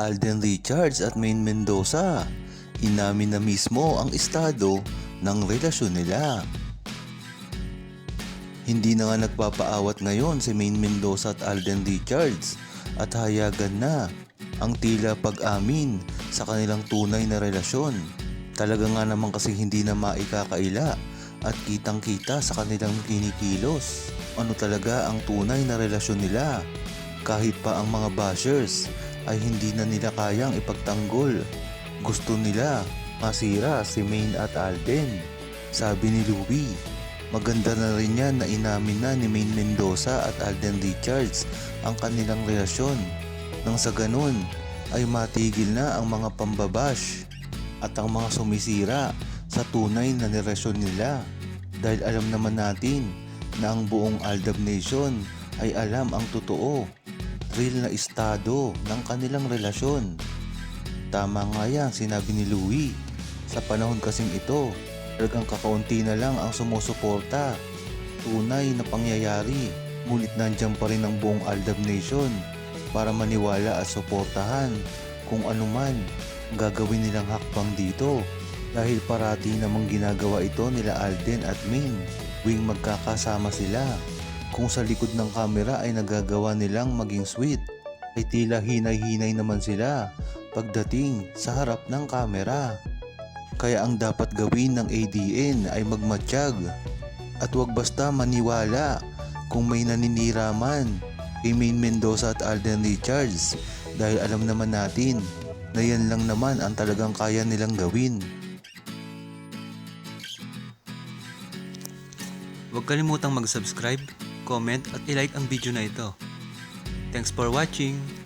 Alden Richards at Maine Mendoza. Inamin na mismo ang estado ng relasyon nila. Hindi na nga nagpapaawat ngayon si Maine Mendoza at Alden Richards at hayagan na ang tila pag-amin sa kanilang tunay na relasyon. Talaga nga naman kasi hindi na maikakaila at kitang kita sa kanilang kinikilos. Ano talaga ang tunay na relasyon nila? Kahit pa ang mga bashers ay hindi na nila kayang ipagtanggol. Gusto nila masira si Maine at Alden. Sabi ni Louie, maganda na rin yan na inamin na ni Maine Mendoza at Alden Richards ang kanilang relasyon. Nang sa ganun ay matigil na ang mga pambabash at ang mga sumisira sa tunay na relasyon nila. Dahil alam naman natin na ang buong Aldab Nation ay alam ang totoo, real na estado ng kanilang relasyon. Tama nga yan sinabi ni Louie. Sa panahon kasing ito, talagang kakaunti na lang ang sumusuporta. Tunay na pangyayari, ngunit nandyan pa rin ang buong Aldab Nation para maniwala at suportahan kung anuman ang gagawin nilang hakbang dito. Dahil parati namang ginagawa ito nila Alden at Min, wing magkakasama sila. Kung sa likod ng kamera ay nagagawa nilang maging sweet, ay tila hinay-hinay naman sila pagdating sa harap ng kamera. Kaya ang dapat gawin ng ADN ay magmatsyag at huwag basta maniwala kung may naninira man kay Maine Mendoza at Alden Richards dahil alam naman natin na yan lang naman ang talagang kaya nilang gawin. Huwag kalimutang mag-subscribe, comment at ilike ang video na ito. Thanks for watching!